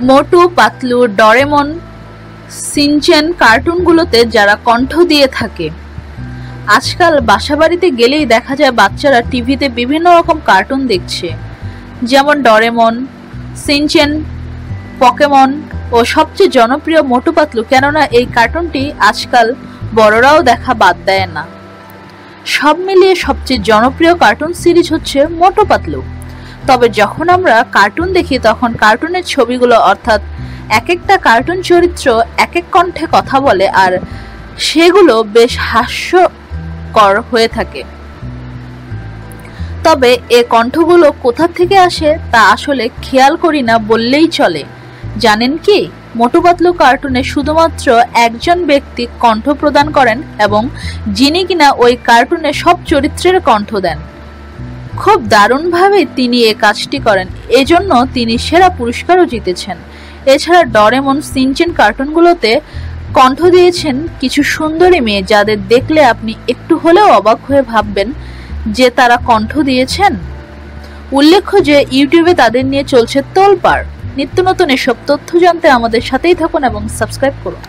মোটু, Patlu, ডরেমন, Shinchan কার্টুনগুলোতে যারা কণ্ঠ দিয়ে থাকে। আজকাল বাসাবাড়িতে গেলেই দেখা যায় বাচ্চারা টিভিতে বিভিন্ন রকম কার্টুন দেখছে। যেমন ডরেমন, সিনচেন, পকেমন ও সবচেয়ে জনপ্রিয় মোটু, পাতলু কেননা এই কার্টুনটি আজকাল বড়রাও দেখা বাদ দেয় না। সব মিলিয়ে সবচেয়ে জনপ্রিয় কার্টুন সিরিজ হচ্ছে মোটু, পাতলু। তবে যখন আমরা কার্টুন দেখি, তখন কার্টুনের ছবিগুলো অর্থাৎ এক একটা কার্টুন চরিত্র এক এক কণ্ঠে কথা বলে আর সেগুলো বেশ হাস্যকর হয়ে থাকে। তবে এ কণ্ঠগুলো কোথা থেকে আসে তা আসলে খেয়াল করি না বললেই চলে। জানেন কি? মোটু পাতলু কার্টুনে শুধুমাত্র একজন ব্যক্তি কণ্ঠ প্রদান করেন এবং যিনি কিনা ওই কার্টুনে সব চরিত্রের কণ্ঠ দেন। খুব দারুণভাবে তিনি এ কাজটি করেন। এজন্য তিনি সেরা পুরস্কারও জিতেছেন। এছাড়া ডরেমন সিনচেন কার্টুনগুলোতে কণ্ঠ দিয়েছেন কিছু সুন্দরী মেয়ে যাদের দেখলে আপনি একটু হলেও অবাক হয়ে ভাববেন যে তারা কণ্ঠ দিয়েছেন। উল্লেখ্য যে ইউটিউবে তাদের নিয়ে চলছে তোলপাড়। নিত্য নতুন এসব তথ্য জানতে আমাদের সাথেই থাকুন এবং সাবস্ক্রাইব করুন।